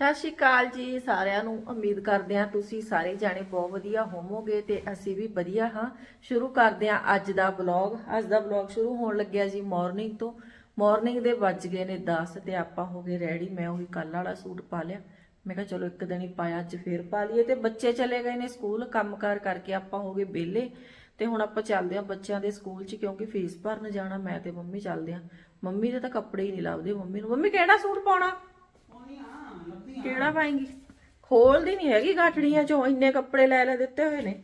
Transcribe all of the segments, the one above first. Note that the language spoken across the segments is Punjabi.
ਸਤਿ ਸ਼੍ਰੀ ਅਕਾਲ ਜੀ, ਸਾਰਿਆਂ ਨੂੰ ਉਮੀਦ ਕਰਦੇ ਹਾਂ ਤੁਸੀਂ ਸਾਰੇ ਜਾਣੇ ਬਹੁਤ ਵਧੀਆ ਹੋਵੋਗੇ ਤੇ ਅਸੀਂ ਵੀ ਵਧੀਆ ਹਾਂ। ਸ਼ੁਰੂ ਕਰਦੇ ਹਾਂ ਅੱਜ ਦਾ ਬਲੌਗ ਅੱਜ ਦਾ ਬਲੌਗ ਸ਼ੁਰੂ ਹੋਣ ਲੱਗਿਆ ਜੀ ਮਾਰਨਿੰਗ ਤੋਂ। ਮਾਰਨਿੰਗ ਦੇ ਵੱਜ ਗਏ ਨੇ 10 ਤੇ ਆਪਾਂ ਹੋ ਗਏ ਰੈਡੀ ਮੈਂ ਉਹੀ ਕੱਲ ਵਾਲਾ ਸੂਟ ਪਾ ਲਿਆ। ਮੈਂ ਕਿਹਾ ਚਲੋ ਇੱਕ ਦਿਨ ਹੀ ਪਾਇਆ, ਅੱਜ ਫੇਰ ਪਾ ਲਈਏ। ਤੇ ਬੱਚੇ ਚਲੇ ਗਏ ਨੇ ਸਕੂਲ ਕੰਮਕਾਰ ਕਰਕੇ ਆਪਾਂ ਹੋ ਗਏ ਵਿਹਲੇ। ਤੇ ਹੁਣ ਆਪਾਂ ਚੱਲਦੇ ਹਾਂ ਬੱਚਿਆਂ ਦੇ ਸਕੂਲ 'ਚ ਕਿਉਂਕਿ ਫੀਸ ਭਰਨ ਜਾਣਾ, ਮੈਂ ਤੇ ਮੰਮੀ ਚੱਲਦੇ ਹਾਂ। ਮੰਮੀ ਦੇ ਤਾਂ ਕੱਪੜੇ ਹੀ ਨਹੀਂ ਲੱਭਦੇ। ਮੰਮੀ ਨੂੰ, ਮੰਮੀ ਕਿਹੜਾ ਸੂਟ ਪਾਉਣਾ? ਕਿਹੜਾ ਪਾਏਂਗੀ? ਖੋਲਦੀ ਨਹੀਂ ਹੈਗੀ ਗਾਠੜੀਆਂ ਚੋਂ ਇੰਨੇ ਕੱਪੜੇ ਲੈ ਲੈ ਦਿੱਤੇ ਹੋਏ ਨੇ।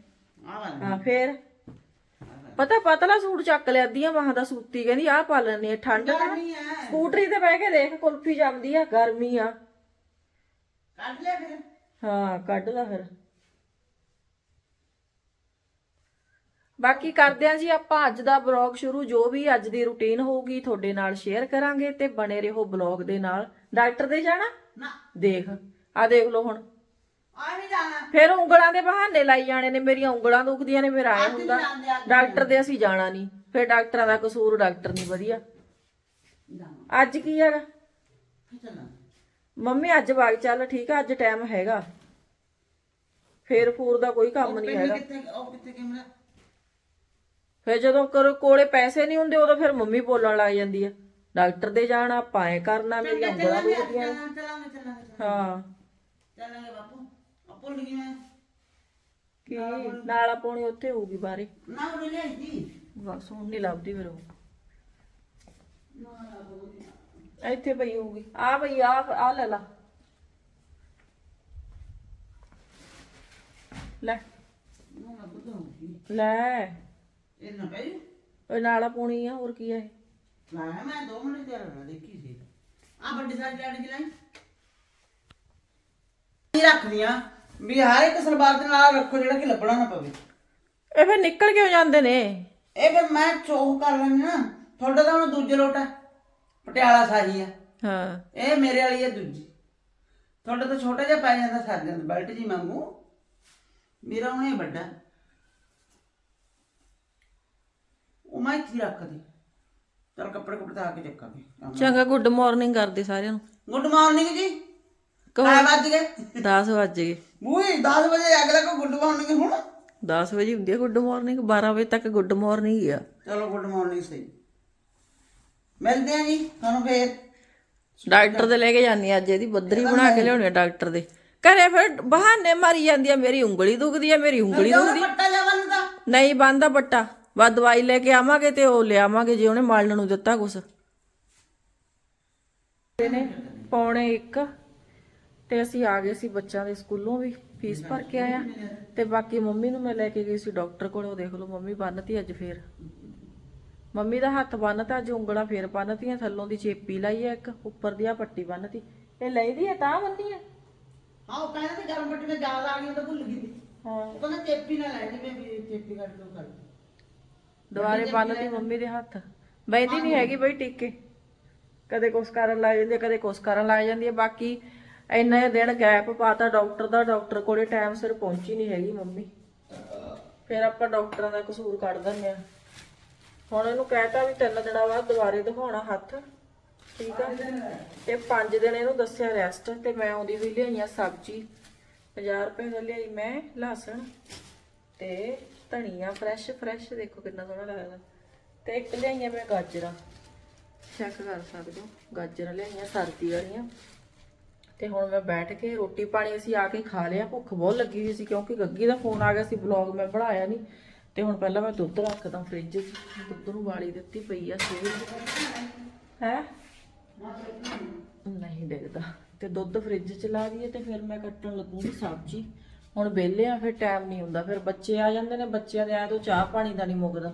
ਹਾਂ ਫੇਰ। ਪਤਾ ਪਤਲਾ ਸੂਟ ਚੱਕ ਲਿਆ ਅੱਧੀਆਂ ਬਾਹਾਂ ਦਾ ਸੂਤੀ ਕਹਿੰਦੀ ਆਹ ਪਾ ਲੈਣੀ ਆ ਠੰਡ ਦਾ ਸਕੂਟਰੀ ਤੇ ਬਹਿ ਕੇ ਦੇਖ ਕੁਲਫੀ ਜੰਮਦੀ ਆ ਗਰਮੀ ਆ। ਕੱਢ ਲਿਆ ਫਿਰ। ਹਾਂ ਕੱਢ ਲਾ ਫਿਰ। ਬਾਕੀ ਕਰਦੇ ਆਂ ਜੀ ਆਪਾਂ ਅੱਜ ਦਾ ਬਲੌਗ ਸ਼ੁਰੂ। ਜੋ ਵੀ ਅੱਜ ਦੀ ਰੁਟੀਨ ਹੋਊਗੀ ਤੁਹਾਡੇ ਨਾਲ ਸ਼ੇਅਰ ਕਰਾਂਗੇ ਤੇ ਬਣੇ ਰਹੋ ਬਲੌਗ ਦੇ ਨਾਲ। ਡਾਕਟਰ ਦੇ ਜਾਣਾ? ਨਾ। ਦੇਖ ਆ ਦੇਖ ਲਓ ਹੁਣ। ਆ ਜਾਣਾ। ਫਿਰ ਉਂਗਲਾਂ ਦੇ ਬਹਾਨੇ ਲਾਈ ਜਾਣੇ ਨੇ ਮੇਰੀਆਂ ਉਂਗਲਾਂ ਦੁਖਦੀਆਂ ਨੇ ਮੇਰਾ ਆਇਆ ਹੁੰਦਾ। ਡਾਕਟਰ ਦੇ ਅਸੀਂ ਜਾਣਾ ਨਹੀਂ। ਫਿਰ ਡਾਕਟਰਾਂ ਦਾ ਕਸੂਰ ਡਾਕਟਰ ਨਹੀਂ ਵਧੀਆ। ਜਾਣਾ। ਅੱਜ ਕੀ ਹੈਗਾ? ਫਿਰ ਚੱਲਣਾ ਮੰਮੀ ਅੱਜ ਵਗ ਚੱਲ ਠੀਕ ਆ ਅੱਜ ਟਾਈਮ ਹੈਗਾ। ਫੇਰ ਫੂਰ ਦਾ ਕੋਈ ਕੰਮ ਨਹੀਂ ਹੈਗਾ। ਕਿੱਥੇ ਉਹ ਕਿੱਥੇ ਕੈਮਰਾ? ਫਿਰ ਜਦੋਂ ਕਰੋ ਕੋਲੇ ਪੈਸੇ ਨਹੀਂ ਹੁੰਦੇ ਉਦੋਂ ਫਿਰ ਮੰਮੀ ਬੋਲਣ ਲੱਗ ਜਾਂਦੀ ਆ। ਡਾਕਟਰ ਦੇ ਜਾਣਾ ਪਾਏ ਕਰਨਾ ਮੇਰੀਆਂ ਉਂਗਲਾਂ ਦੁਖਦੀਆਂ ਚੱਲਾਂਗੇ ਚੱਲਾਂਗੇ ਚੱਲਾਂਗੇ ਹਾਂ। ਚੱਲਾਂਗੇ ਬਾਪੂ ਆ ਭੁੱਲ ਗਈ ਮੈਂ ਕੀ ਨਾਲਾ ਪਾਉਣੀ ਉੱਥੇ ਹੋਊਗੀ ਬਾਰੇ ਨਾ ਉਹ ਲੈ ਜੀ ਬਸ ਹੁਣ ਨਹੀਂ ਲੱਭਦੀ ਫਿਰ ਉਹ। ਇੱਥੇ ਪਈ ਹੋਊਗੀ। ਆ ਪਈ ਆ ਆ ਲੈ ਲਾ। ਲੈ। ਨਾ ਨਾ ਬੁੱਧ ਹੋਊਗੀ। ਲੈ। ਇਹ ਨਾ ਪਈ। ਉਹ ਨਾਲਾ ਪਾਉਣੀ ਆ ਹੋਰ ਕੀ ਆ ਇਹ? ਲਾਇਆ ਮੈਂ 2 ਮਿੰਟ ਤਿਆਰ ਹੋਣਾ ਦੇਖੀ ਸੀ। ਆ ਵੱਡੀ ਸਾਰੀ ਲੈਣ ਦੀ ਲਾਈ। ਇਹ ਰੱਖਦੀਆਂ? ਵੀ ਹਰ ਇੱਕ ਸਲਵਾਰ ਦੇ ਨਾਲ ਰੱਖੋ ਜਿਹੜਾ ਕਿ ਲੱਭਣਾ ਨਾ ਪਵੇ। ਇਹ ਫਿਰ ਨਿਕਲ ਕਿਉਂ ਜਾਂਦੇ ਨੇ? ਇਹ ਫਿਰ ਮੈਂ ਚੋਕ ਕਰ ਲੈਣੀ ਨਾ। ਤੁਹਾਡਾ ਤਾਂ ਹੁਣ ਦੂਜੇ ਲੋਟ ਹੈ। ਪਟਿਆਲਾ ਸਾਜੀ ਆ ਹਾਂ। ਇਹ ਮੇਰੇ ਵਾਲੀ ਹੈ ਦੂਜੀ। ਤੁਹਾਡਾ ਤਾਂ ਛੋਟਾ ਜਿਹਾ ਪੈ ਜਾਂਦਾ ਸਰ ਜਾਂਦਾ ਬੈਲਟ ਜੀ ਵਾਂਗੂ। ਮੇਰਾ ਇਹ ਵੱਡਾ। ਉਹ ਮੈਂ ਇੱਥੇ ਰੱਖਦੀ। ਚਲ ਕੱਪੜੇ ਕੁਪੜੇ ਆ ਕੇ ਚੱਕਾਂਗੇ। ਚੰਗਾ ਗੁੱਡ ਮਾਰਨਿੰਗ ਕਰਦੇ ਸਾਰਿਆਂ ਨੂੰ। ਗੁੱਡ ਮਾਰਨਿੰਗ ਜੀ। ਕਹੋ ਵੱਜ ਗਏ? 10 ਵਜ ਗਏ। ਬੂਈ 10 ਵਜੇ ਅਗਲਾ ਕੋ ਗੁੱਡ ਮਾਰਨਿੰਗ ਹੁਣ? 10 ਵਜੇ ਹੁੰਦੀ ਹੈ ਗੁੱਡ ਮਾਰਨਿੰਗ 12 ਵਜੇ ਤੱਕ ਗੁੱਡ ਮਾਰਨਿੰਗ ਹੀ ਆ। ਚਲੋ ਗੁੱਡ ਮਾਰਨਿੰਗ ਸਹੀ। ਮਿਲਦੇ ਆ ਜੀ ਤੁਹਾਨੂੰ ਫੇਰ। ਡਾਕਟਰ ਦੇ ਲੈ ਕੇ ਜਾਨੀ ਅੱਜ ਇਹਦੀ ਬੱਦਰੀ ਬਣਾ ਕੇ ਲਿਆਉਣੀ ਆ ਡਾਕਟਰ ਦੇ। ਘਰੇ ਫਿਰ ਬਹਾਨੇ ਮਾਰੀ ਜਾਂਦੀ ਆ ਮੇਰੀ ਉਂਗਲੀ ਦੁਖਦੀ ਆ ਮੇਰੀ ਉਂਗਲੀ ਦੁਖਦੀ। ਨਹੀਂ ਬੰਦਾ ਬੱਟਾ ਵਾ ਦਵਾਈ ਲੈ ਕੇ ਆਵਾਂਗੇ ਤੇ ਉਹ ਲਿਆਵਾਂਗੇ ਜੇ ਉਹਨੇ ਮਾਲਣ ਨੂੰ ਦਿੱਤਾ ਕੁਛ। ਨੇ ਪੌਣੇ 1 ਤੇ ਅਸੀਂ ਆ ਗਏ ਸੀ ਬੱਚਿਆਂ ਦੇ ਸਕੂਲੋਂ ਵੀ ਫੀਸ ਭਰ ਕੇ ਆਇਆ। ਤੇ ਬਾਕੀ ਮੰਮੀ ਨੂੰ ਮੈਂ ਲੈ ਕੇ ਗਈ ਸੀ ਡਾਕਟਰ ਕੋਲ ਉਹ ਦੇਖ ਲਓ ਮੰਮੀ ਬੰਨਤੀ ਅੱਜ ਫੇਰ। ਮੰਮੀ ਦਾ ਹੱਥ ਬੰਨਤਾ ਅੱਜ ਉਂਗਲਾਂ ਫੇਰ ਬੰਨਤੀਆਂ ਥੱਲੋਂ ਦੀ ਚੇਪੀ ਲਾਈ ਆ ਇੱਕ ਉੱਪਰ ਦੀ ਆ ਪੱਟੀ ਬੰਨਤੀ। ਇਹ ਲਈਦੀ ਆ ਤਾਂ ਬੰਨੀ ਆ? ਹਾਂ ਉਹ ਕਹਿੰਦਾ ਤੇ ਗਰਮ ਪੱਟੀ ਮੈਂ ਜ਼ਿਆਦਾ ਆ ਗਈ ਉਹ ਤਾਂ ਭੁੱਲ ਗਈ। ਸੀ। ਹਾਂ। ਉਹ ਕਹਿੰਦਾ ਚੇਪੀ ਨਾ ਲੈ ਜੀ ਮੈਂ ਵੀ ਚੇਪੀ ਕੱਢ ਦੋ ਕਰ ਦੁਬਾਰੇ ਬੰਨਤੀ ਮੰਮੀ ਦੇ ਹੱਥ। ਬੈਠੀ ਨਹੀਂ ਹੈਗੀ ਬਈ ਟਿੱਕੇ। ਕਦੇ ਕੁਛ ਕਰਨ ਲੱਗ ਜਾਂਦੀ ਹੈ ਕਦੇ ਕੁਛ ਕਰਨ ਲੱਗ ਜਾਂਦੀ ਹੈ ਬਾਕੀ ਇੰਨੇ ਦਿਨ ਗੈਪ ਪਾਤਾ ਡਾਕਟਰ ਦਾ ਡਾਕਟਰ ਕੋਲੇ ਟਾਈਮ ਸਿਰ ਪਹੁੰਚੀ ਨਹੀਂ ਹੈਗੀ ਮੰਮੀ। ਫਿਰ ਆਪਾਂ ਡਾਕਟਰਾਂ ਦਾ ਕਸੂਰ ਕੱਢ ਦਿੰਦੇ ਆ। ਹੁਣ ਇਹਨੂੰ ਕਹਿਤਾ ਵੀ ਤਿੰਨ ਦਿਨਾਂ ਬਾਅਦ ਦੁਬਾਰੇ ਦਿਖਾਉਣਾ ਹੱਥ। ਠੀਕ ਆ? ਤੇ 5 ਦਿਨ ਇਹਨੂੰ ਦੱਸਿਆ ਰੈਸਟ ਤੇ ਮੈਂ ਆਉਂਦੀ ਹੋਈ ਲਿਆਈਆਂ ਸਬਜ਼ੀ। 50 ਰੁਪਏ ਦਾ ਲਿਆਈ ਮੈਂ ਲਹਸਣ ਤੇ ਧਨੀਆ ਫਰੈਸ਼ ਫਰੈਸ਼ ਦੇਖੋ ਕਿੰਨਾ ਸੋਹਣਾ ਲੱਗਦਾ। ਤੇ ਇੱਕ ਲਿਆਈਆਂ ਮੈਂ ਗਾਜਰਾਂ। ਚੈੱਕ ਕਰ ਸਕਦੇ ਹੋ, ਗਾਜਰਾਂ ਲਿਆਈਆਂ, ਸਰਦੀ ਵਾਲੀਆਂ। ਤੇ ਹੁਣ ਮੈਂ ਬੈਠ ਕੇ ਰੋਟੀ ਪਾਣੀ ਅਸੀਂ ਆ ਕੇ ਖਾ ਲਿਆ, ਭੁੱਖ ਬਹੁਤ ਲੱਗੀ ਹੋਈ ਸੀ ਕਿਉਂਕਿ ਗੱਗੀ ਦਾ ਫੋਨ ਆ ਗਿਆ ਸੀ ਵਲੌਗ ਮੈਂ ਬਣਾਇਆ ਨਹੀਂ ਤੇ ਹੁਣ ਪਹਿਲਾਂ ਮੈਂ ਦੁੱਧ ਰੱਖਦਾ ਫ੍ਰਿਜ 'ਚ, ਦੁੱਧ ਨੂੰ ਵਾਲੀ ਦਿੱਤੀ ਪਈ ਆ ਸਵੇਰ ਹੈ? ਨਹੀਂ ਡਿੱਗਦਾ ਤੇ ਦੁੱਧ ਫ੍ਰਿਜ 'ਚ ਲਾ ਦਈਏ ਤੇ ਫਿਰ ਮੈਂ ਕੱਟਣ ਲੱਗੂਗੀ ਸਬਜ਼ੀ। ਹੁਣ ਵਿਹਲੇ ਆ ਫਿਰ ਟਾਈਮ ਨਹੀਂ ਹੁੰਦਾ। ਫਿਰ ਬੱਚੇ ਆ ਜਾਂਦੇ ਨੇ ਬੱਚਿਆਂ ਦੇ ਆਇਆ ਤੋਂ ਚਾਹ ਪਾਣੀ ਦਾ ਨਹੀਂ ਮੁੱਕਦਾ।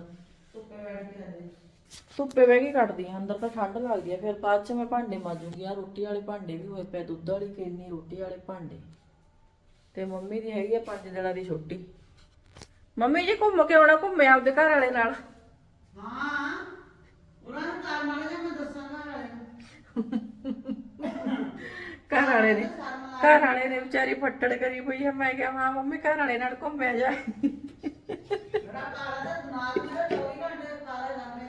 ਧੁੱਪੇ ਬਹਿ ਕੇ ਕੱਟਦੀ ਆ ਅੰਦਰ ਤਾਂ ਠੰਡ ਲੱਗਦੀ ਆ। ਫਿਰ ਬਾਅਦ ਚ ਮੈਂ ਭਾਂਡੇ ਮਾਜੂਗੀ। ਆ ਰੋਟੀ ਵਾਲੇ ਭਾਂਡੇ ਵੀ ਹੋਏ ਪਏ ਦੁੱਧ ਵਾਲੀ ਕੇਨੀ ਰੋਟੀ ਵਾਲੇ ਭਾਂਡੇ। ਤੇ ਮੰਮੀ ਦੀ ਹੈਗੀ ਆ ਪੰਜ ਦਿਨਾਂ ਦੀ ਛੁੱਟੀ। ਮੰਮੀ ਜੀ ਘੁੰਮ ਕੇ ਆਉਣਾ ਘੁੰਮੇ ਆਪਦੇ ਘਰ ਵਾਲੇ ਨਾਲ। ਹਾਂ ਉਹਨਾਂ ਨੂੰ ਕਾਰ ਮਾਰ ਜਾ ਮੈਂ ਦੱਸਾਂਗਾ ਵਾਲੇ ਨੂੰ। ਘਰ ਵਾਲੇ ਨੇ ਘਰ ਵਾਲੇ ਨੇ ਵਿਚਾਰੀ ਫੱਟੜ ਕਰੀ ਪਈ ਆ ਮੈਂ ਕਿਹਾ ਹਾਂ ਮੰਮੀ ਘਰ ਵਾਲੇ ਨਾਲ ਘੁੰਮਿਆ ਜਾ ਬੜਾ ਕਾਲਾ ਦਾ ਦਿਮਾਗ ਮੇਰਾ 24 ਘੰਟੇ ਕਾਲਾ ਜਾਂਦੇ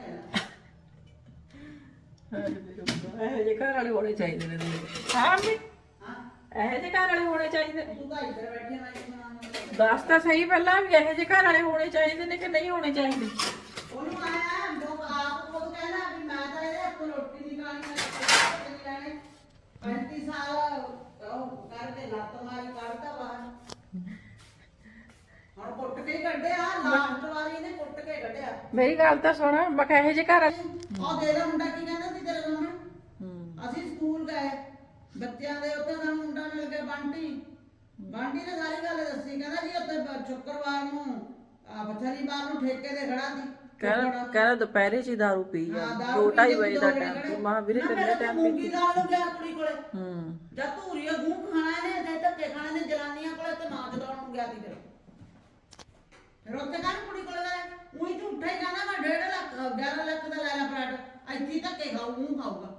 ਆ ਇਹ ਜੇ ਘਰ ਵਾਲੇ ਹੋਣੇ ਚਾਹੀਦੇ ਨੇ ਹਾਂ ਮੰਮੀ। ਹਾਂ। ਇਹੋ ਜਿਹੇ ਘਰ ਵਾਲੇ ਹੋਣੇ ਚਾਹੀਦੇ। ਨੇ ਤੂੰ ਤਾਂ ਇੱਧਰ ਬੈਠੀ ਮੈਂ ਬਣਾਉਣਾ ਦੱਸ ਤਾਂ ਸਹੀ ਪਹਿਲਾਂ ਵੀ ਇਹੋ ਜਿਹੇ ਘਰ ਵਾਲੇ ਹੋਣੇ ਚਾਹੀਦੇ ਨੇ ਕਿ ਨਹੀਂ ਹੋਣੇ ਚਾਹੀਦੇ? ਉਹਨੂੰ ਆਇਆ ਜੋ ਆਪ ਖੁਦ ਕਹਿਣਾ ਵੀ ਮੈਂ ਤਾਂ ਇਹਦੇ ਹੱਥੋਂ ਰੋਟੀ ਨਹੀਂ ਖਾਣੀ ਮੈਂ ਤਾਂ ਨਹੀਂ ਲੈਣੇ 35 ਸਾਲ ਉਹ ਕਰਕੇ ਲੱਤ ਮਾਰੀ ਕੱਢਦਾ ਬਾਹਰ ਹੁਣ ਕੁੱਟ ਕੇ ਹੀ ਕੱਢਿਆ ਲਾਸਟ ਵਾਰੀ ਇਹਨੇ ਕੁੱਟ ਕੇ ਕੱਢਿਆ। ਮੇਰੀ ਗੱਲ ਤਾਂ ਸੁਣ ਮੈਂ ਕਿਹਾ ਇਹੋ ਜਿਹੇ ਘਰ ਉਹ ਦੇ ਦਾ ਮੁੰਡਾ ਕੀ ਕਹਿੰਦਾ ਸੀ ਤੇਰੇ ਸਾਹਮਣੇ। ਅਸੀਂ ਸਕੂਲ ਗਏ ਬੱਚਿਆਂ ਦੇ ਉੱਤੇ ਸਾਨੂੰ ਮੁੰਡਾ ਮਿਲ ਗਿਆ ਬੰਟੀ। ਬੰਟੀ ਨੇ ਸਾਰੀ ਗੱਲ ਦੱਸੀ ਕਹਿੰਦਾ ਜੀ ਬ- ਸ਼ੁੱਕਰਵਾਰ ਨੂੰ ਆ ਬਥਲੀਵਾਰ ਨੂੰ ਠੇਕੇ ਤੇ ਖੜਾ ਸੀ। ਕਹਿੰਦਾ ਕਹਿੰਦਾ ਦੁਪਹਿਰੇ ਚ ਹੀ ਦਾਰੂ ਪੀ ਜਾ ਦਾਰੂ ਦੋ ਪੀ ਢਾਈ ਕੇ ਵਜੇ ਦੋ ਦਾ ਵਜੇ ਟਾਈਮ। ਸੀ ਮਾਂ ਵੀਰੇ ਕਿੰਨੇ ਟਾਈਮ ਮੂੰਗੀ ਪੀ ਦਾਲ ਨੂੰ ਗਿਆ ਕੁੜੀ ਕੋਲੇ। ਹੂੰ। ਜਾਂ ਧੂਰੀਆ ਗੂੰ ਖਾਣਾ ਨੇ ਤੇ ਧੱਕੇ ਖਾਣੇ ਨੇ ਜਨਾਨੀਆਂ ਕੋਲੇ ਤੇ ਨਾਚ ਦੌੜ ਨੂੰ ਗਿਆ ਸੀ ਫਿਰ। ਫਿਰ ਉੱਥੇ ਕਹਿੰਦਾ ਕੁੜੀ ਕੋਲੇ ਗਏ ਉਹੀ ਝੂਠਾ ਹੀ ਕਹਿੰਦਾ ਮੈਂ 1.5 ਲੱਖ 11 ਲੱਖ ਦਾ ਲੈ ਲਾ ਫਲੈਟ ਇੱਥੇ ਹੀ ਧੱਕੇ ਖਾਊ ਮੂੰਹ ਖਾਊਗਾ।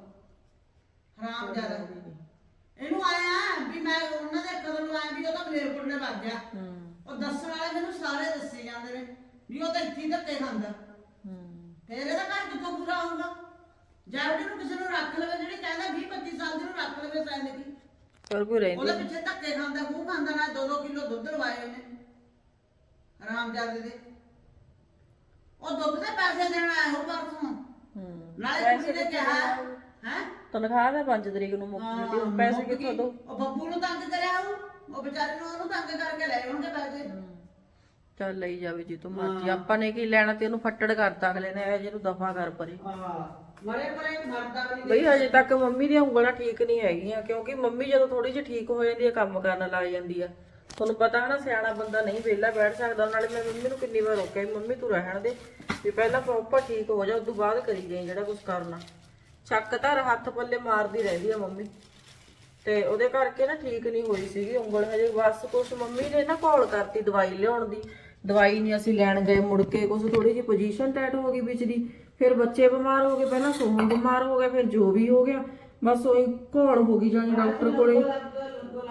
ਹਰਾਮ ਜ਼ਿਆਦਾ ਇਹਨੂੰ ਆਇਆ ਵੀ ਮੈਂ ਉਹਨਾਂ ਦੇ ਕਦਮ ਨੂੰ ਆਇਆ ਵੀ ਉਹ ਤਾਂ ਮਲੇਰਕੋਟ ਨੇ ਵੱਜ ਗਿਆ। ਹੂੰ। ਉਹ ਦੱਸਣ ਵਾਲੇ ਮੈਨੂੰ ਸਾਰੇ ਦੱਸੇ ਜਾਂਦੇ ਨੇ ਵੀ ਉਹ ਤਾਂ ਇੱਥੇ ਹੀ ਧੱਕੇ ਖਾਂਦਾ। ਫੇਰ ਇਹਦਾ ਘਰ ਕਿੱਥੋਂ ਪੂਰਾ ਹੋਊਗਾ? ਜਦ ਨੂੰ ਕਿਸੇ ਨੂੰ ਰੱਖ ਲਵੇ ਜਿਹੜੀ ਕਹਿੰਦਾ 20 25 ਸਾਲ ਦੀ ਨੂੰ ਰੱਖ ਲਵੇ ਸੈਨ ਦੀ ਪਰ ਕੋਈ ਰਹਿੰਦੀ ਉਹਦੇ ਪਿੱਛੇ ਧੱਕੇ ਖਾਂਦਾ ਖੂਹ ਖਾਂਦਾ ਨਾ 2-2 ਕਿਲੋ ਦੁੱਧ ਲਵਾਏ ਉਹਨੇ। ਆਰਾਮ ਜਾਦੇ ਦੇ ਉਹ ਦੁੱਧ ਦੇ ਪੈਸੇ ਦੇਣ ਆਇਆ ਹੋ ਪਰਸੋਂ। ਹੂੰ। ਨਾਲੇ ਕੁੜੀ ਨੇ ਕਿਹਾ ਹੈ? ਤਨਖਾਹ ਦਾ 5 ਤਰੀਕ ਨੂੰ ਮੁੱਕ ਜਾਂਦੀ ਹੁਣ ਪੈਸੇ ਕਿੱਥੋਂ ਦੋ? ਉਹ ਬੱਬੂ ਨੂੰ ਤੰਗ ਕਰਿਆ ਉਹ ਉਹ ਵਿਚਾਰੇ ਨੂੰ ਉਹਨੂੰ ਤੰਗ ਕਰਕੇ ਲੈ ਆਉਣਗੇ ਪੈਸੇ। ਚੱਲ ਲਈ ਜਾਵੇ ਜੀ ਤੂੰ ਮਰਜ਼ੀ। ਆਪਾਂ ਨੇ ਕੀ ਲੈਣਾ ਤੇ ਉਹਨੂੰ ਫੱਟੜ ਕਰਤਾ ਅਗਲੇ ਨੇ ਇਹ ਜਿਹਨੂੰ ਦਫਾ ਕਰ ਪਰੇ। ਹਾਂ ਮਰੇ ਪਰੇ ਮਰਦਾ ਵੀ ਨਹੀਂ। ਬਈ ਹਜੇ ਤੱਕ ਮੰਮੀ ਦੀਆਂ ਉਂਗਲਾਂ ਠੀਕ ਨਹੀਂ ਹੈਗੀਆਂ ਕਿਉਂਕਿ ਮੰਮੀ ਜਦੋਂ ਥੋੜੀ ਜਿਹੀ ਠੀਕ ਹੋ ਜਾਂਦੀ ਹੈ ਕੰਮ ਕਰਨ ਲੱਗ ਜਾਂਦੀ ਆ। ਤੁਹਾਨੂੰ ਪਤਾ ਹੈ ਨਾ ਸਿਆਣਾ ਬੰਦਾ ਨਹੀਂ ਵਿਹਲਾ ਬੈਠ ਸਕਦਾ ਨਾਲੇ ਮੈਂ ਮੰਮੀ ਨੂੰ ਕਿੰਨੀ ਵਾਰ ਰੋਕਿਆ ਵੀ ਮੰਮੀ ਤੂੰ ਰਹਿਣ ਦੇ ਵੀ ਪਹਿਲਾਂ ਪ੍ਰੋਪਰ ਠੀਕ ਹੋ ਜਾ ਉਦੋਂ ਬਾਅਦ ਕਰੀ ਜਾਈਂ ਜਿਹੜਾ ਕੁਝ ਕਰਨਾ। ਚੱਕ ਧਰ ਹੱਥ ਪੱਲੇ ਮਾਰਦੀ ਰਹਿੰਦੀ ਆ ਮੰਮੀ। ਤੇ ਉਹਦੇ ਕਰਕੇ ਨਾ ਠੀਕ ਨਹੀਂ ਹੋਈ ਸੀਗੀ ਉਂਗਲ ਹਜੇ ਬਸ ਕੁਛ ਮੰਮੀ ਨੇ ਨਾ ਘੋਲ ਕਰਤੀ ਦਵਾਈ ਲਿਆਉਣ ਦੀ। ਦਵਾਈ ਨਹੀਂ ਅਸੀਂ ਲੈਣ ਗਏ, ਮੁੜ ਕੇ ਕੁਛ ਥੋੜੀ ਜਿਹੀ ਪੋਜੀਸ਼ਨ ਟਾਈਟ ਹੋ ਗਈ ਵਿੱਚ ਦੀ। ਫਿਰ ਬੱਚੇ ਬਿਮਾਰ ਹੋ ਗਏ, ਪਹਿਲਾਂ ਸੋਹਣ ਬਿਮਾਰ ਹੋ ਗਿਆ, ਫਿਰ ਜੋ ਵੀ ਹੋ ਗਿਆ, ਬਸ ਉਹੀ ਘੋਲ ਹੋ ਗਈ ਜਾਨੀ ਡਾਕਟਰ ਕੋਲੇ।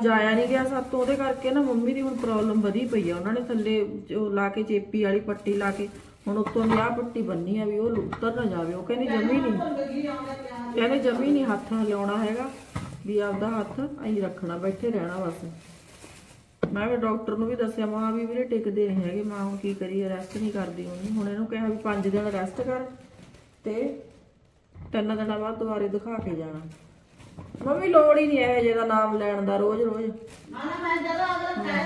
ਜਾਇਆ ਨਹੀਂ ਗਿਆ ਸਾਤੋਂ, ਉਹਦੇ ਕਰਕੇ ਨਾ ਮੰਮੀ ਦੀ ਹੁਣ ਪ੍ਰੋਬਲਮ ਵਧੀ ਪਈ ਆ। ਉਹਨਾਂ ਨੇ ਥੱਲੇ ਜੋ ਲਾ ਕੇ ਚੇਪੀ ਵਾਲੀ ਪੱਟੀ ਲਾ ਕੇ, ਹੁਣ ਉੱਤੋਂ ਦੀ ਆਹ ਪੱਟੀ ਬੰਨੀ ਆ ਵੀ ਉਹ ਉੱਤਰ ਨਾ ਜਾਵੇ। ਉਹ ਕਹਿੰਦੀ ਜਮੀ ਨਹੀਂ। ਕਹਿੰਦੇ ਜੰਮੀ ਨਹੀਂ ਹੱਥ ਹਿਲਾਉਣਾ ਹੈਗਾ, ਵੀ ਆਪਦਾ ਹੱਥ ਐਂ ਰੱਖਣਾ, ਬੈਠੇ ਰਹਿਣਾ ਬਸ। ਮੈਂ ਵੀ ਡਾਕਟਰ ਨੂੰ ਵੀ ਦੱਸਿਆ ਮਾਂ ਵੀ ਵੀਰੇ ਟਿਕਦੇ ਨਹੀਂ ਹੈਗੇ। ਮਾਂ ਹੁਣ ਕੀ ਕਰੀਏ ਰੈਸਟ ਨਹੀਂ ਕਰਦੀ ਉਹਨੇ। ਹੁਣ ਇਹਨੂੰ ਕਿਹਾ ਵੀ 5 ਦਿਨ ਰੈਸਟ ਕਰ ਤੇ ਤਿੰਨ ਦਿਨਾਂ ਬਾਅਦ ਦੁਬਾਰੇ ਦਿਖਾ ਕੇ ਜਾਣਾ। ਮੰਮੀ ਲੋੜ ਹੀ ਨਹੀਂ ਇਹ ਜਿਹਦਾ ਨਾਮ ਲੈਣ ਦਾ ਰੋਜ਼ ਰੋਜ਼। ਮੈਂ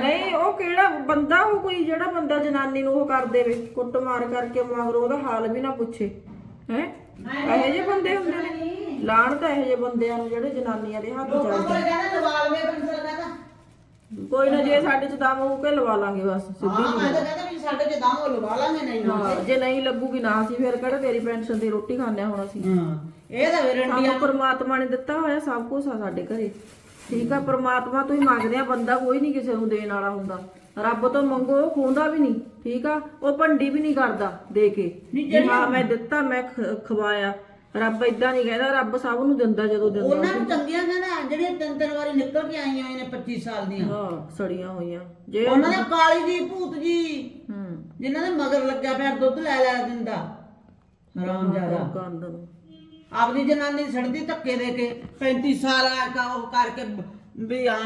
ਨਹੀਂ ਉਹ ਕਿਹੜਾ ਬੰਦਾ ਉਹ ਕੋਈ ਜਿਹੜਾ ਬੰਦਾ ਜਨਾਨੀ ਨੂੰ ਉਹ ਕਰ ਦੇਵੇ ਕੁੱਟ ਮਾਰ ਕਰਕੇ ਮਗਰੋਂ ਉਹਦਾ ਹਾਲ ਵੀ ਨਾ ਪੁੱਛੇ। ਹੈ? ਇਹੋ ਜਿਹੇ ਬੰਦੇ ਹੁੰਦੇ ਨੇ। ਲਾਣ ਤਾਂ ਇਹੋ ਜਿਹੇ ਬੰਦਿਆਂ ਨੂੰ ਜਿਹੜੇ ਜਨਾਨੀਆਂ ਦੇ ਹੱਥ ਲੋਕਾਂ ਚੱਲਦੇ ਕੋਲ ਕਹਿੰਦਾ ਲਵਾਲਵੇ ਪੈਨਸਲ ਕਹਿੰਦਾ ਕੋਈ ਨਾ ਜੇ ਸਾਡੇ ਚ ਦਮ ਹੋਊ ਕੇ ਲਵਾ ਲਾਂਗੇ ਬਸ ਸਿੱਧੀ ਹਾਂ ਮੈਂ ਤਾਂ ਕਹਿੰਦਾ ਵੀ ਸਾਡੇ ਚ ਦਾਮ ਲਵਾ ਲਾਂਗੇ ਨਹੀਂ ਨਾ ਹਾਂ ਜੇ ਨਹੀਂ ਲੱਗੂਗੀ ਨਾ ਅਸੀਂ ਫਿਰ ਕਿਹੜਾ ਤੇਰੀ ਪੈਨਸ਼ਨ ਦੀ ਰੋਟੀ ਖਾਂਦੇ ਹੁਣ ਅਸੀਂ? ਹਾਂ ਇਹ ਤਾਂ ਵੇਰੰਟੀ ਸਾਨੂੰ ਪਰਮਾਤਮਾ ਨੇ ਦਿੱਤਾ ਹੋਇਆ ਸਭ ਕੁਝ ਆ ਸਾਡੇ ਘਰੇ। ਠੀਕ ਆ ਪਰਮਾਤਮਾ ਤੋਂ ਹੀ ਮੰਗਦੇ ਆ ਬੰਦਾ ਕੋਈ ਨਹੀਂ ਕਿਸੇ ਨੂੰ ਦੇਣ ਵਾਲਾ ਹੁੰਦਾ। ਰੱਬ ਤੋਂ ਮੰਗੋ ਉਹ ਖੋਂਦਾ ਵੀ ਨਹੀਂ ਠੀਕ ਆ ਉਹ ਭੰਡੀ ਵੀ ਨਹੀਂ ਕਰਦਾ ਦੇ ਕੇ। ਵੀ ਹਾਂ ਮੈਂ ਦਿੱਤਾ ਮੈਂ ਖ- ਖਵਾਇਆ। ਰੱਬ ਇਦਾਂ ਨਹੀਂ ਕਹਿੰਦਾ ਰੱਬ ਸਭ ਨੂੰ ਦਿੰਦਾ ਜਦੋਂ ਦਿੰਦਾ। ਉਹਨਾਂ ਨੂੰ ਚੰਗੀਆਂ ਕਹਿੰਦਾ ਜਿਹੜੀਆਂ ਤਿੰਨ ਤਿੰਨ ਵਾਰੀ ਨਿਕਲ ਕੇ ਆਈਆਂ ਹੋਈਆਂ ਨੇ 25 ਸਾਲ ਦੀਆਂ। ਹਾਂ ਸੜੀਆਂ ਹੋਈਆਂ। ਜੇ ਉਹਨਾਂ ਦੇ ਕਾਲੀ ਜੀ ਭੂਤ ਜੀ ਹੂੰ। ਜਿਨ੍ਹਾਂ ਦੇ ਮਗਰ ਲੱਗਿਆ ਪਿਆ ਦੁੱਧ ਲੈ ਲੈ ਦਿੰਦਾ। ਹਰਾਮ ਜ਼ਿਆਦਾ। ਨੂੰ ਆਪਦੀ ਜਨਾਨੀ ਸੜਦੀ ਧੱਕੇ ਦੇ ਕੇ 35 ਸਾਲ ਆ ਕਾ ਉਹ ਕਰਕੇ ਵੀ ਹਾਂ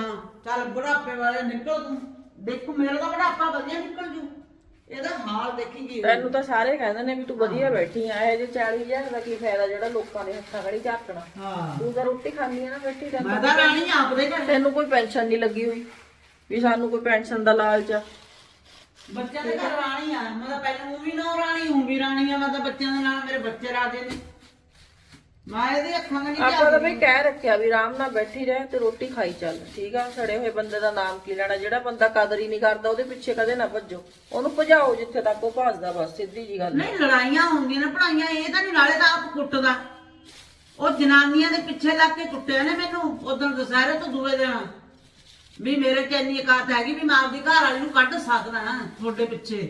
ਚੱਲ ਬੁਢਾਪੇ ਵਾਲੇ ਨਿਕਲ ਤੂੰ। ਦੇਖੋ ਮੇਰਾ ਤਾਂ ਬੁਢਾਪਾ ਵਧੀਆ ਨਿਕਲ ਜੂ। ਇਹਦਾ ਹਾਲ ਦੇਖੀਗੀ ਤੈਨੂੰ ਤਾਂ ਸਾਰੇ ਕਹਿੰਦੇ ਨੇ ਵੀ ਤੂੰ ਵਧੀਆ ਬੈਠੀ ਆ ਇਹ ਜੇ 40000 ਦਾ ਕੀ ਫਾਇਦਾ ਜਿਹੜਾ ਲੋਕਾਂ ਦੇ ਹੱਥਾਂ ਘੜੀ ਝਾਕਣਾ। ਹਾਂ। ਤੂੰ ਤਾਂ ਰੋਟੀ ਖਾਂਦੀ ਆ ਨਾ ਬੈਠੀ ਰਹਿ ਮੈਂ ਤਾਂ ਰਾਣੀ ਆਪਦੇ ਘਰ। ਤੈਨੂੰ ਕੋਈ ਪੈਨਸ਼ਨ ਨਹੀਂ ਲੱਗੀ ਹੋਈ ਵੀ ਸਾਨੂੰ ਕੋਈ ਪੈਨਸ਼ਨ ਦਾ ਲਾਲਚ ਆ। ਬੱਚਿਆਂ ਦੇ ਘਰ ਰਾਣੀ ਆ ਮੈਂ ਤਾਂ ਪਹਿਲਾਂ ਉਹ ਵੀ ਨਾ ਰਾਣੀ ਹੂੰ ਵੀ ਰਾਣੀ ਆ ਮੈਂ ਤਾਂ ਬੱਚਿਆਂ ਦੇ ਨਾਲ ਮੇਰੇ ਬੱਚੇ ਰਾਜੇ ਨੇ। ਮੈਂ ਇਹਦੀ ਅੱਖਾਂ ਨਹੀਂ ਆਪਾਂ ਤਾਂ ਬਈ ਕਹਿ ਰੱਖਿਆ ਵੀ ਆਰਾਮ ਨਾਲ ਬੈਠੀ ਰਹਿ ਤੇ ਰੋਟੀ ਖਾਈ ਚੱਲ ਠੀਕ ਆ? ਸੜੇ ਹੋਏ ਬੰਦੇ ਦਾ ਨਾਮ ਕੀ ਲੈਣਾ? ਜਿਹੜਾ ਬੰਦਾ ਕਦਰ ਹੀ ਨਹੀਂ ਕਰਦਾ ਉਹਦੇ ਪਿੱਛੇ ਕਦੇ ਨਾ ਭੱਜੋ। ਉਹਨੂੰ ਭਜਾਓ ਜਿੱਥੇ ਤੱਕ ਉਹ ਭੱਜਦਾ ਬਸ ਸਿੱਧੀ ਜੀ ਗੱਲ ਨਹੀਂ ਲੜਾਈਆਂ ਹੁੰਦੀਆਂ ਨੇ ਪੜਾਈਆਂ ਇਹ ਤਾਂ ਨਹੀਂ ਨਾਲੇ ਤਾਂ ਆਪ ਕੁੱਟਦਾ ਉਹ ਜਨਾਨੀਆਂ ਦੇ ਪਿੱਛੇ ਲੱਗ ਕੇ ਕੁੱਟਿਆ ਨੇ ਮੈਨੂੰ ਉਦੋਂ ਦੁਸਹਿਰੇ ਤੋਂ ਦੂਏ ਦਿਨ। ਵੀ ਮੇਰੇ ਚ ਇੰਨੀ ਇਕਾਤ ਹੈਗੀ ਵੀ ਮੈਂ ਆਪਦੀ ਘਰ ਵਾਲੀ ਨੂੰ ਕੱਢ ਸਕਦਾ ਤੁਹਾਡੇ ਪਿੱਛੇ।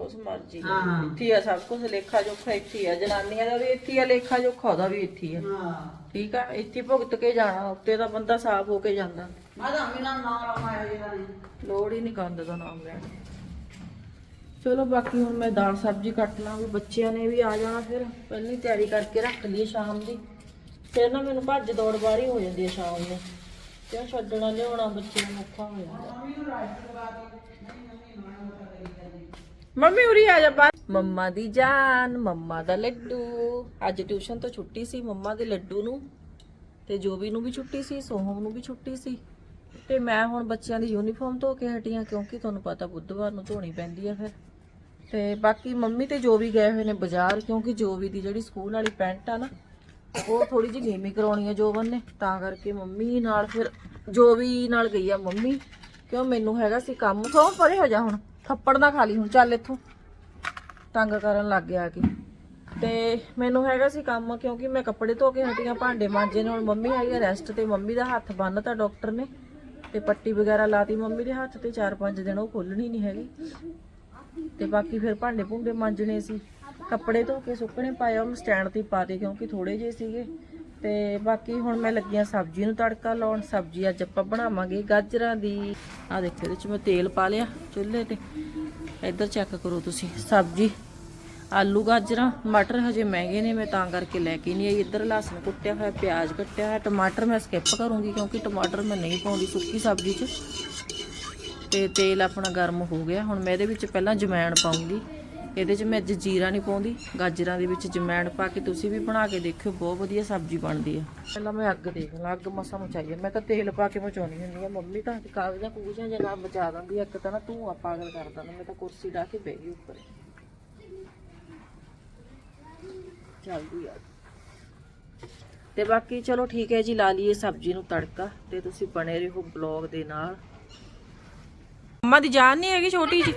ਕੁਛ ਮਰਜ਼ੀ ਹਾਂ। ਇੱਥੇ ਹੀ ਆ ਸਭ ਕੁਝ ਲੇਖਾ ਜੋਖਾ ਇੱਥੇ ਹੀ ਆ ਜਨਾਨੀਆਂ ਦਾ ਵੀ ਇੱਥੇ ਹੀ ਆ ਲੇਖਾ ਜੋਖਾ ਉਹਦਾ ਵੀ ਇੱਥੇ ਹੀ ਆ। ਹਾਂ। ਠੀਕ ਆ ਇੱਥੇ ਹੀ ਭੁਗਤ ਕੇ ਜਾਣਾ ਉੱਤੇ ਤਾਂ ਬੰਦਾ ਸਾਫ਼ ਹੋ ਕੇ ਜਾਂਦਾ। ਰਮਾਇਆ ਜਿਹੜਾ ਨਹੀਂ। ਲੋੜ ਹੀ ਨਹੀਂ ਕੰਦ ਦਾ ਨਾਮ ਲੈਣ ਦੀ। ਚਲੋ ਬਾਕੀ ਹੁਣ ਮੈਂ ਦਾਲ ਸਬਜ਼ੀ ਕੱਟ ਲਾਂ ਵੀ ਬੱਚਿਆਂ ਨੇ ਵੀ ਆ ਜਾਣਾ ਫਿਰ। ਪਹਿਲਾਂ ਹੀ ਤਿਆਰੀ ਕਰਕੇ ਰੱਖ ਲਈਏ ਸ਼ਾਮ ਦੀ। ਫਿਰ ਨਾ ਮੈਨੂੰ ਭੱਜ ਦੌੜ ਬਾਰੀ ਹੋ ਜਾਂਦੀ ਹੈ ਸ਼ਾਮ ਨੂੰ। ਕਿਉਂ ਛੱਡਣਾ ਲਿਆਉਣਾ ਬੱਚੇ ਨੂੰ ਔਖਾ ਹੋ ਜਾਂਦਾ। ਮੰਮੀ ਉਰੀ ਆ ਜਾ ਬਾਹਰ। ਮੰਮਾ ਦੀ ਜਾਨ, ਮੰਮਾ ਦਾ ਲੱਡੂ। ਅੱਜ ਟਿਊਸ਼ਨ ਤੋਂ ਛੁੱਟੀ ਸੀ ਮੰਮਾ ਦੇ ਲੱਡੂ ਨੂੰ। ਤੇ ਜੋਬੀ ਨੂੰ ਵੀ ਛੁੱਟੀ ਸੀ, ਸੋਹਮ ਨੂੰ ਵੀ ਛੁੱਟੀ ਸੀ। ਤੇ ਮੈਂ ਹੁਣ ਬੱਚਿਆਂ ਦੀ ਯੂਨੀਫਾਰਮ ਧੋ ਕੇ ਹਟੀ ਆ, ਕਿਉਂਕਿ ਤੁਹਾਨੂੰ ਪਤਾ ਬੁੱਧਵਾਰ ਨੂੰ ਧੋਣੀ ਪੈਂਦੀ ਆ ਫਿਰ। ਤੇ ਬਾਕੀ ਮੰਮੀ ਤੇ ਜੋ ਵੀ ਗਏ ਹੋਏ ਨੇ ਬਾਜ਼ਾਰ, ਕਿਉਂਕਿ ਜੋਬੀ ਦੀ ਜਿਹੜੀ ਸਕੂਲ ਵਾਲੀ ਪੈਂਟ ਆ ਨਾ, ਉਹ ਥੋੜੀ ਜਿਹੀ ਗੇਮੀ ਕਰਾਉਣੀ ਆ ਜੋਬਨ ਨੇ। ਤਾਂ ਕਰਕੇ ਮੰਮੀ ਨਾਲ ਫਿਰ, ਜੋਬੀ ਨਾਲ ਗਈ ਆ ਮੰਮੀ। ਕਿਉਂ ਮੈਨੂੰ ਹੈਗਾ ਸੀ ਕੰਮ। ਤੋਂ ਪਰੇ ਹੋ ਜਾ ਹੁਣ। ਥੱਪੜ ਨਾ ਖਾ ਲਈ ਹੁਣ, ਚੱਲ ਇੱਥੋਂ। ਤੰਗ ਕਰਨ ਲੱਗ ਗਿਆ ਕਿ। ਤੇ ਮੈਨੂੰ ਹੈਗਾ ਸੀ ਕੰਮ, ਕਿਉਂਕਿ ਮੈਂ ਕੱਪੜੇ ਧੋ ਕੇ ਹਟੀਆਂ ਭਾਂਡੇ ਮਾਂਜੇ ਨੇ, ਹੁਣ ਮੰਮੀ ਹੈਗੀ ਰੈਸਟ ਤੇ। ਮੰਮੀ ਦਾ ਹੱਥ ਬੰਨਤਾ ਡਾਕਟਰ ਨੇ ਤੇ ਪੱਟੀ ਵਗੈਰਾ ਲਾਤੀ। ਮੰਮੀ ਦੇ ਹੱਥ ਤੇ 4-5 ਦਿਨ ਉਹ ਖੁੱਲਣੀ ਨਹੀਂ ਹੈਗੀ। ਤੇ ਬਾਕੀ ਫਿਰ ਭਾਂਡੇ ਭੁੰਡੇ ਮਾਂਜਣੇ ਸੀ। ਕੱਪੜੇ ਧੋ ਕੇ ਸੁੱਕਣੇ ਪਾਇਆ ਉਹਨੂੰ ਸਟੈਂਡ ਤੇ ਪਾ ਪਾਤੇ ਕਿਉਂਕਿ ਥੋੜੇ ਜਿਹੇ ਸੀਗੇ। ਤੇ ਬਾਕੀ ਹੁਣ ਮੈਂ ਲੱਗੀਆਂ ਸਬਜ਼ੀ ਨੂੰ ਤੜਕਾ ਲਾਉਣ। ਸਬਜ਼ੀ ਅੱਜ ਆਪਾਂ ਬਣਾਵਾਂਗੇ ਗਾਜਰਾਂ ਦੀ। ਆ ਦੇਖੋ ਇਹਦੇ ਚ ਮੈਂ ਤੇਲ ਪਾ ਲਿਆ ਚੁੱਲ੍ਹੇ ਤੇ। ਇੱਧਰ ਚੈੱਕ ਕਰੋ ਤੁਸੀਂ। ਸਬਜ਼ੀ, ਆਲੂ, ਗਾਜਰਾਂ, ਮਟਰ ਹਜੇ ਮਹਿੰਗੇ ਨੇ, ਮੈਂ ਤਾਂ ਕਰਕੇ ਲੈ ਕੇ ਨਹੀਂ ਆਈ। ਇੱਧਰ ਲਸਣ ਕੁੱਟਿਆ ਹੋਇਆ, ਪਿਆਜ਼ ਕੱਟਿਆ ਹੋਇਆ, ਟਮਾਟਰ ਮੈਂ ਸਕਿਪ ਕਰੂੰਗੀ ਕਿਉਂਕਿ ਟਮਾਟਰ ਮੈਂ ਨਹੀਂ ਪਾਉਂਦੀ ਸੁੱਕੀ ਸਬਜ਼ੀ 'ਚ। ਤੇ ਤੇਲ ਆਪਣਾ ਗਰਮ ਹੋ ਗਿਆ। ਹੁਣ ਮੈਂ ਇਹਦੇ ਵਿੱਚ ਪਹਿਲਾਂ ਜਮੈਣ ਪਾਉਂਗੀ। ਇਹਦੇ 'ਚ ਮੈਂ ਅੱਜ ਜੀਰਾ ਨਹੀਂ ਪਾਉਂਦੀ, ਗਾਜਰਾਂ ਦੇ ਵਿੱਚ ਜਮੈਣ ਪਾ ਕੇ ਤੁਸੀਂ ਵੀ ਬਣਾ ਕੇ ਦੇਖਿਓ, ਬਹੁਤ ਵਧੀਆ ਸਬਜ਼ੀ ਬਣਦੀ ਆ। ਪਹਿਲਾਂ ਮੈਂ ਅੱਗ ਦੇਖ ਲਾਂ, ਅੱਗ ਮਸਾ ਮਚਾਈ ਆ। ਮੈਂ ਤਾਂ ਤੇਲ ਪਾ ਕੇ ਮਚਾਉਣੀ ਹੁੰਦੀ ਆ, ਮੰਮੀ ਤਾਂ ਕਾਗਜ਼ਾਂ ਕੂਗਜ਼ਾਂ ਜਾਂ ਨਾ ਬਚਾ ਦਿੰਦੀ ਆ। ਇੱਕ ਤਾਂ ਨਾ ਤੂੰ ਆ ਪਾਗਲ ਕਰ ਦਿੰਦਾ, ਮੈਂ ਤਾਂ ਕੁਰਸੀ ਢਾ ਕੇ ਬਹਿ ਗਈ ਉੱਪਰ। ਚੱਲਦੀ ਆ। ਤੇ ਬਾਕੀ ਚਲੋ ਠੀਕ ਹੈ ਜੀ, ਲਾ ਲਈਏ ਸਬਜ਼ੀ ਨੂੰ ਤੜਕਾ, ਤੇ ਤੁਸੀਂ ਬਣੇ ਰਹੋ ਬਲੌਗ ਦੇ ਨਾਲ। ਮੰਮਾ ਦੀ ਜਾਨ ਨਹੀਂ ਹੈਗੀ ਛੋਟੀ ਜੀ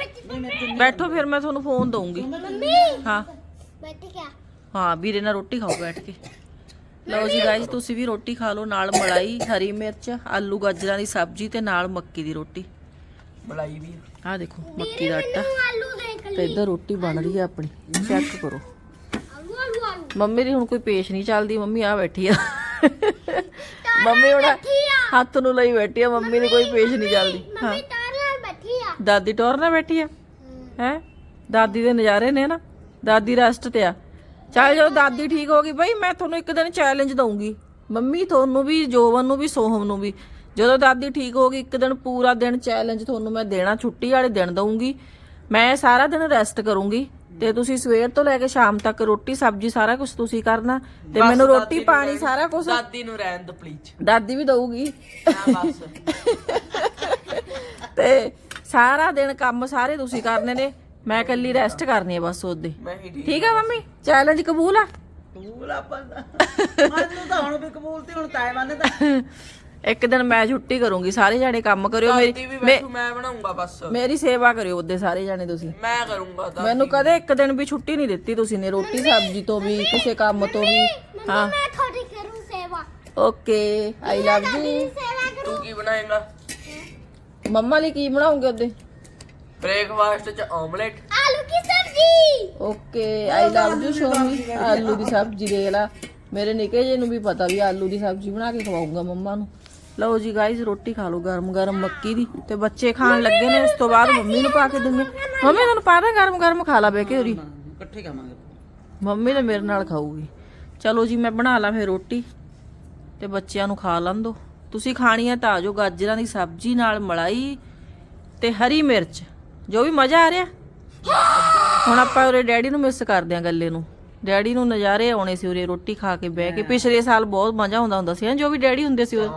ਬੈਠੋ ਫਿਰ ਮੈਂ ਤੁਹਾਨੂੰ ਫੋਨ ਦਊਂਗੀ। ਹਾਂ। ਬੈਠ ਗਿਆ ਹਾਂ ਵੀਰੇ ਨਾਲ ਰੋਟੀ ਖਾਓ ਬੈਠ ਕੇ। ਲਓ ਜੀ ਗਾਇਸ ਤੁਸੀਂ ਵੀ ਰੋਟੀ ਖਾ ਲਓ ਨਾਲ ਮਲਾਈ ਹਰੀ ਮਿਰਚ ਆਲੂ ਗਾਜਰਾਂ ਦੀ ਸਬਜ਼ੀ ਤੇ ਨਾਲ ਮੱਕੀ ਦੀ ਰੋਟੀ। ਮਲਾਈ ਵੀ ਆਹ ਦੇਖੋ ਮੱਕੀ ਦਾ ਆਟਾ। ਤੇ ਇੱਧਰ ਰੋਟੀ ਬਣ ਰਹੀ ਆ ਆਪਣੀ। ਚੈੱਕ ਕਰੋ। ਮੰਮੀ ਦੀ ਹੁਣ ਕੋਈ ਪੇਸ਼ ਨਹੀਂ ਚੱਲਦੀ ਮੰਮੀ ਆ ਬੈਠੀ ਆ। ਮੰਮੀ ਹੁਣ ਹੱਥ ਨੂੰ ਲਈ ਬੈਠੀ ਆ ਮੰਮੀ ਦੀ ਕੋਈ ਪੇਸ਼ ਨਹੀਂ ਚੱਲਦੀ। ਹਾਂ ਮੰਮੀ ਤਾਰ ਨਾਲ ਬੈਠੀ ਆ ਦਾਦੀ ਟੌਰ ਨਾਲ ਬੈਠੀ ਆ। ਹੈ? ਦਾਦੀ ਦੇ ਨਜ਼ਾਰੇ ਨੇ ਨਾ। ਦਾਦੀ ਰੈਸਟ ਤੇ ਆ। ਚੱਲ ਜਦੋਂ ਦਾਦੀ ਠੀਕ ਹੋ ਗਈ ਬਈ ਮੈਂ ਤੁਹਾਨੂੰ ਇੱਕ ਦਿਨ ਚੈਲੰਜ ਦਊਂਗੀ। ਮੰਮੀ ਤੁਹਾਨੂੰ ਵੀ ਜੋਵਨ ਨੂੰ ਵੀ ਸੋਹਮ ਨੂੰ ਵੀ। ਜਦੋਂ ਦਾਦੀ ਠੀਕ ਹੋ ਗਈ ਇੱਕ ਦਿਨ ਪੂਰਾ ਦਿਨ ਚੈਲੰਜ ਤੁਹਾਨੂੰ ਮੈਂ ਦੇਣਾ ਛੁੱਟੀ ਵਾਲੇ ਦਿਨ ਦਊਂਗੀ। ਮੈਂ ਸਾਰਾ ਦਿਨ ਰੈਸਟ ਕਰੂੰਗੀ। ਤੇ ਤੁਸੀਂ ਸਵੇਰ ਤੋਂ ਲੈ ਕੇ ਸ਼ਾਮ ਤੱਕ ਰੋਟੀ ਸਬਜ਼ੀ ਸਾਰਾ ਕੁਝ ਤੁਸੀਂ ਕਰਨਾ। ਤੇ ਮੈਨੂੰ ਰੋਟੀ ਪਾਣੀ ਸਾਰਾ ਕੁਝ ਦਾਦੀ ਨੂੰ ਰਹਿਣ ਦੋ ਪਲੀਜ਼ ਦਾਦੀ ਵੀ ਦਊਗੀ। ਨਾ ਬਸ। ਤੇ ਸਾਰਾ ਦਿਨ ਕੰਮ ਸਾਰੇ ਤੁਸੀਂ ਕਰਨੇ ਨੇ। ਮੈਂ ਇਕੱਲੀ ਰੈਸਟ ਕਰਨੀ ਹੈ ਬਸ ਉਹਦੇ। ਮੈਂ ਹੀ ਠੀਕ ਠੀਕ ਹੈ ਮੰਮੀ? ਚੈਲੰਜ ਕਬੂਲ ਆ? ਕਬੂਲ ਆਪਾਂ ਦਾ। ਮੈਨੂੰ ਤਾਂ ਹੁਣ ਵੀ ਕਬੂਲ ਤੇ ਹੁਣ ਤਾਏ ਵਾਲੇ ਦਾ ਇੱਕ ਦਿਨ ਮੈਂ ਛੁੱਟੀ ਕਰੂੰਗੀ ਸਾਰੇ ਜਾਣੇ ਕੰਮ ਕਰਿਓ ਮੇਰੀ। ਵੀ ਮੇ- ਬੈਠੂ ਮੈਂ ਬਣਾਉਂਗਾ ਬਸ। ਮੇਰੀ ਸੇਵਾ ਕਰਿਓ ਉਹਦੇ ਸਾਰੇ ਜਾਣੇ ਤੁਸੀਂ। ਮੈਂ ਕਰੂੰਗਾ ਮੈਨੂੰ ਕਦੇ ਇੱਕ ਦਿਨ ਵੀ ਛੁੱਟੀ ਨਹੀਂ ਦਿੱਤੀ ਤੁਸੀਂ ਨੇ ਰੋਟੀ ਸਬਜ਼ੀ ਤੋਂ ਵੀ ਕਿਸੇ ਕੰਮ ਤੋਂ ਵੀ। ਹਾਂ। ਮੈਂ ਤੁਹਾਡੀ ਕਰੂੰ ਸੇਵਾ। ਓਕੇ ਆਈ ਲਵ ਯੂ ਸੇਵਾ ਕਰੂੰ। ਤੂੰ ਕੀ ਬਣਾਏਗਾ? ਮੰਮਾ ਲਈ ਕੀ ਬਣਾਉਂਗੇ ਉਹਦੇ? ਬ੍ਰੇਕਫਾਸਟ ਚ ਆਮਲੇਟ। ਆਲੂ ਕੀ ਸਬਜ਼ੀ। Okay I love you Shomi ਆਲੂ ਦੀ ਸਬਜ਼ੀ ਦੇ ਲਾ। ਮੇਰੇ ਨਿੱਕੇ ਜੇ ਨੂੰ ਵੀ ਪਤਾ ਵੀ ਆਲੂ ਦੀ ਸਬਜ਼ੀ ਬਣਾ ਕੇ ਖਵਾਉਂਗਾ ਮੰਮਾ ਨੂੰ। ਲਓ ਜੀ ਗਾਇਜ਼ ਰੋਟੀ ਖਾ ਲਓ ਗਰਮ ਗਰਮ ਮੱਕੀ ਦੀ ਤੇ ਬੱਚੇ ਖਾਣ ਲੱਗੇ ਨੇ ਉਸ ਤੋਂ ਬਾਅਦ ਮੰਮੀ ਨੂੰ ਪਾ ਕੇ ਦਿੰਦੇ। ਮੰਮੀ ਤੁਹਾਨੂੰ ਪਾ ਦਾਂ ਗਰਮ ਗਰਮ ਖਾ ਲਾ ਬੈ ਕੇ ਹੋਰੀ ਇਕੱਠੇ ਖਾਵਾਂਗੇ। ਮੰਮੀ ਤਾਂ ਮੇਰੇ ਨਾਲ ਖਾਊਗੀ। ਚਲੋ ਜੀ ਮੈਂ ਬਣਾ ਲਾਂ ਫਿਰ ਰੋਟੀ ਤੇ ਬੱਚਿਆਂ ਨੂੰ ਖਾ ਲਾਂ ਦੋ ਤੁਸੀਂ ਖਾਣੀ ਹੈ ਤਾਂ ਆ ਜਾਓ ਗਾਜਰਾਂ ਦੀ ਸਬਜ਼ੀ ਨਾਲ ਮਲਾਈ ਤੇ ਹਰੀ ਮਿਰਚ ਜੋ ਵੀ ਮਜ਼ਾ ਆ ਰਿਹਾ। ਹੁਣ ਆਪਾਂ ਉਰੇ ਡੈਡੀ ਨੂੰ ਮਿਸ ਕਰਦੇ ਆ ਗੱਲੇ ਨੂੰ। ਡੈਡੀ ਨੂੰ ਨਜ਼ਾਰੇ ਆਉਣੇ ਸੀ ਉਰੇ ਰੋਟੀ ਖਾ ਕੇ ਬਹਿ ਕੇ। ਪਿਛਲੇ ਸਾਲ ਬਹੁਤ ਮਜ਼ਾ ਆਉਂਦਾ ਹੁੰਦਾ ਸੀ ਨਾ ਜੋ ਵੀ ਡੈਡੀ ਹੁੰਦੇ ਸੀ। ਆ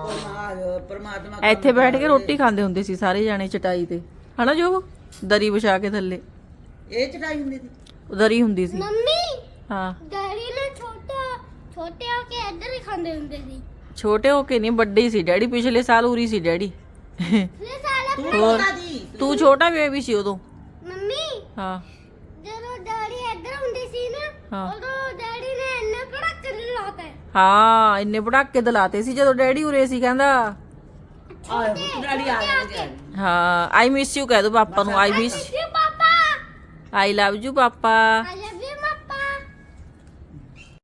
ਪਰਮਾਤਮਾ ਇੱਥੇ ਬੈਠ ਕੇ ਰੋਟੀ ਖਾਂਦੇ ਹੁੰਦੇ ਸੀ ਸਾਰੇ ਜਾਣੇ ਚਟਾਈ ਤੇ। ਹਨਾ ਜੋ? ਦਰੀ ਵਿਛਾ ਕੇ ਥੱਲੇ। ਇਹ ਚਟਾਈ ਹੁੰਦੀ ਸੀ? ਦਰੀ ਹੁੰਦੀ ਸੀ। ਮੰਮੀ ਹਾਂ। ਡੈਡੀ ਨੇ ਛੋਟਾ ਛੋਟੇ ਹੋ ਕੇ ਇੱਧਰ ਹੀ ਖਾਂਦੇ ਹੁੰਦੇ ਸੀ। ਛੋਟੇ ਹੋ ਕੇ ਨਹੀਂ ਵੱਡੇ ਹੀ ਸੀ ਡੈਡੀ ਪਿਛਲੇ ਸਾਲ ਉਰੀ ਸੀ ਡੈਡੀ। ਇਹ ਸਾਲਾ ਤੂੰ ਹੋਰ ਛੋਟਾ ਜੀ ਤੂੰ ਛੋਟਾ ਬੇਬੀ ਸੀ ਉਦੋਂ? ਮੰਮੀ ਹਾਂ। ਜਦੋਂ ਡੈਡੀ ਇੱਧਰ ਹੁੰਦੇ ਸੀ ਨਾ। ਉਦੋਂ ਡੈਡੀ ਨੇ ਇੰਨਾ ਬੜਾ ਕਰ ਲਾਤਾ। ਹੈ ਹਾਂ ਇੰਨੇ ਪਟਾਕੇ ਦਲਾਤੇ ਸੀ ਜਦੋਂ ਡੈਡੀ ਉਰੇ ਸੀ ਕਹਿੰਦਾ। ਆ ਡਾੜੀ ਆ ਗਏ ਹਾਂ ਆਈ ਮਿਸ ਯੂ ਕਹਿ ਦੋ ਪਾਪਾ ਨੂੰ I miss papa. I love you papa. I